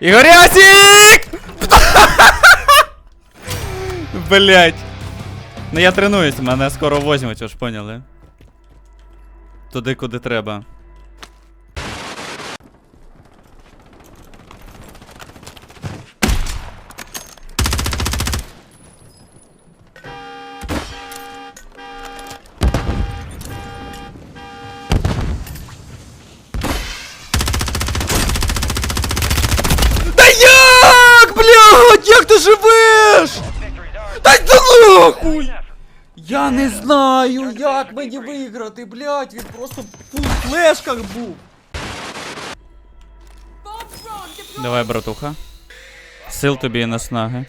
Ігорясік! Блять. Ну я тренуюсь, мене скоро возьмуть, ви ж поняли. Туди, куди треба. Живеш? Дай ти нахуй! Я не знаю, як мені виграти, блядь, він просто в флешках був. Давай, братуха. Сил тобі і наснаги.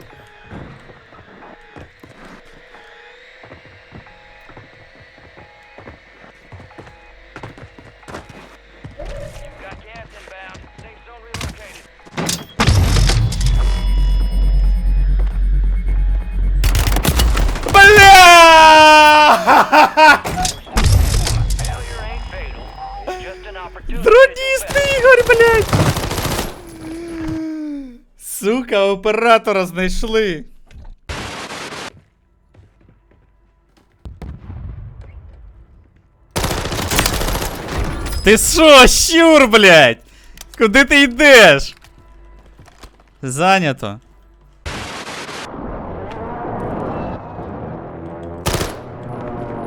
Трудісти, Ігор, блядь! Сука, оператора знайшли. Ти що, щур, блядь? Куди ти йдеш? Зайнято.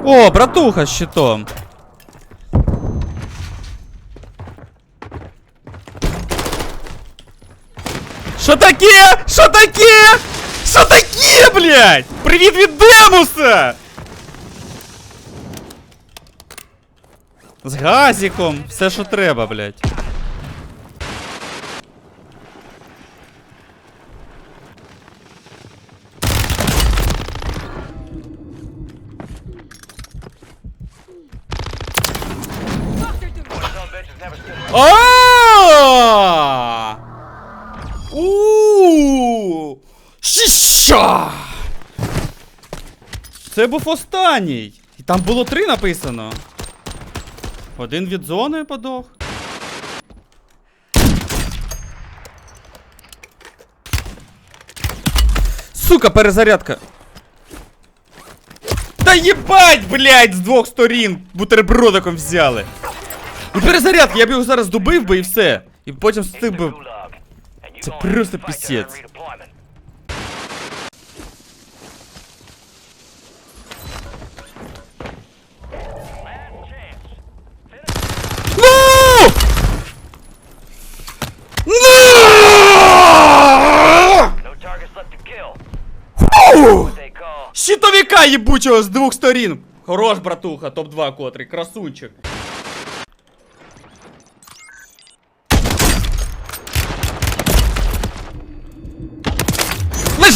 О, братуха з щитом. Що таке? Що таке? Що таке, блядь? Привіт від Демуса! З газиком, все, що треба, блядь. А! У! Ща! Це був останній. І там було три написано. Один від зони подох. Сука, перезарядка. Та їбать, блядь, з двох сторін бутербродиком взяли. І перезарядка, я б його зараз добив би і все. І потім встиг би. Gulag. And you Це gonna просто fight to earn пісець. redeployment. Last chance. Ну! Ну! No targets left to kill. Фу! What they call Щитовика їбучого з двох сторін. Хорош, братуха, топ-2 котрий, красунчик.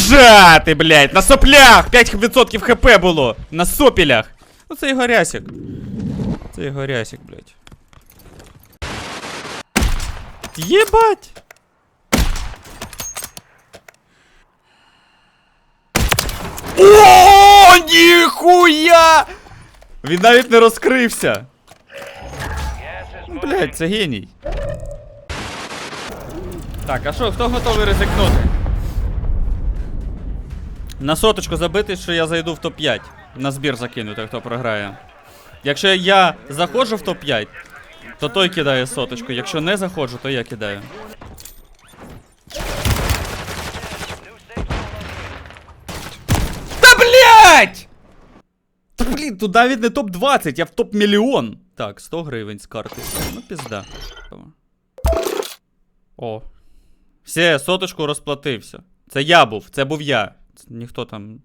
Лежати, блядь, на соплях! 5% хп було! На сопілях! Ну це Ігорясик. Це Ігорясик, блядь. Єбать! О, ніхуя! Він навіть не розкрився. Блять, це геній. Так, а що, хто готовий ризикнути? На соточку забити, що я зайду в топ-5. На збір закинути, хто програє. Якщо я заходжу в топ-5, то той кидає соточку. Якщо не заходжу, то я кидаю. Та блять! Та блін, тут навіть не топ-20, я в топ-мільйон. Так, 100 гривень з карти. Ну, пізда. О. Все, соточку розплатився. Це я був, це був я. Ніхто там.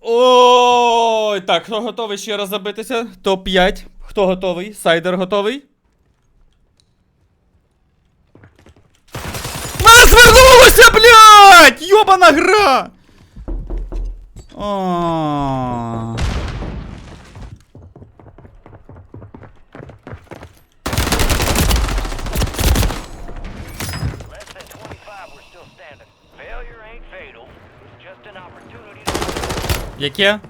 Ой, так, хто готовий ще раз забитися? Топ-5. Хто готовий? Сайдер готовий? На звернулося, блядь! Йобана гра! О. Яке?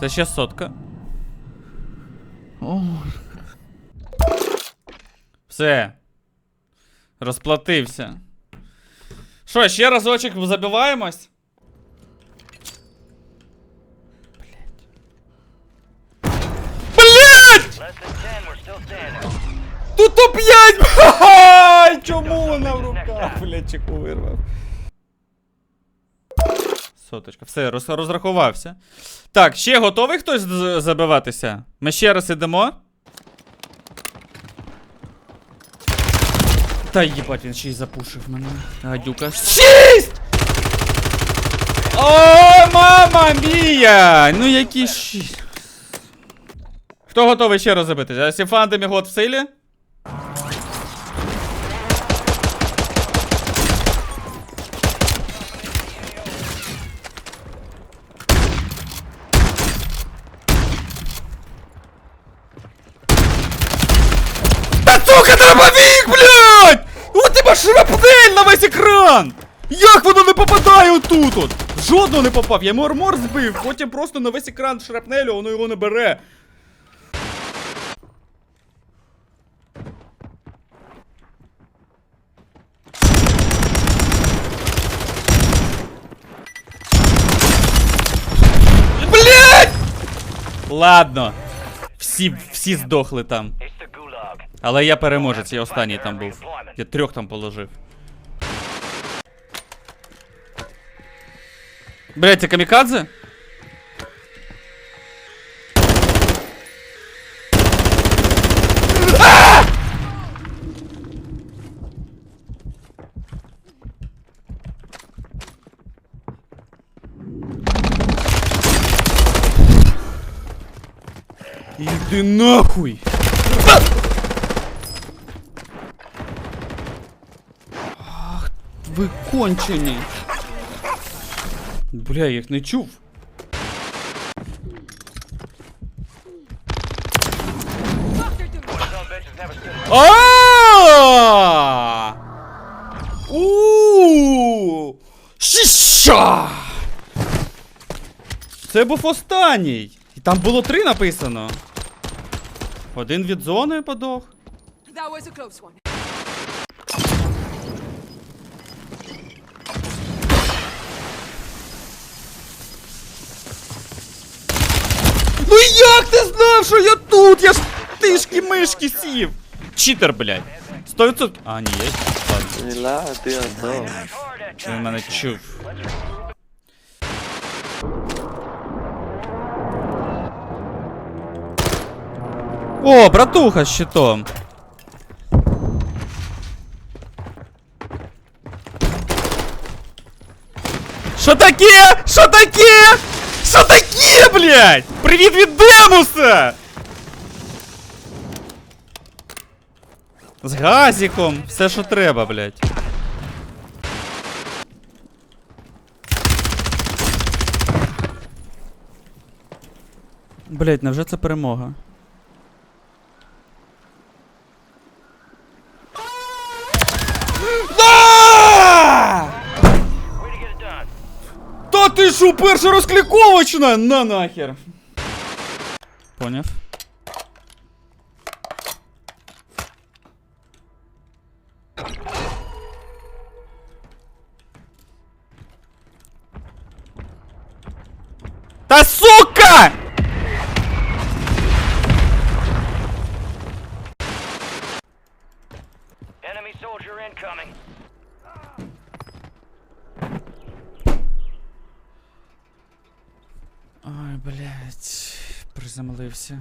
Це ще сотка. Все. Розплатився. Що, ще разочок забиваємось? Блять! Less than 10, we're still standing. Тут топ-5! Ха-ха! Чому вона в руках, блядь, чеку вирвав? Соточка. Все, роз, розрахувався. Так, ще готовий хтось забиватися? Ми ще раз ідемо. Та їбать, він ще й запушив мене. Гадюка. Шість! О, мама мія! Ну які шість. Хто готовий ще раз забитися? Сіфан Демігот в силі? Та сука, дробовик, блядь! У тебе шрапнель весь! Як воно не попадає отут от? Жодного не попав, я йому армор збив, потім просто на весь екран шрапнелю, воно його не бере. Ладно. Всі, всі здохли там. Але я переможець, я останній там був. Я трьох там положив. Блять, це камікадзе? А! Іди нахуй! Ах, ви кончені. Бля, я їх не чув. А! У! Ща! Це був останній. І там було три написано. Один від зони подох. That was a close one. Ну як ти знав, що я тут? Я ж тишки-мишки сів. Читер, блядь. 100%. А, ні, є. Ладно. Lá, tem então. hard that Він мене чув. О, братуха з щитом. Що таке? Що таке? Що таке, блядь? Привіт від Демуса! З газиком, все, що треба, блядь. Блять, невже це перемога? Та ти що, перша розкліковочна? На нахер. Поняв. Та сука! Enemy soldier incoming. Ой, блядь, приземлився.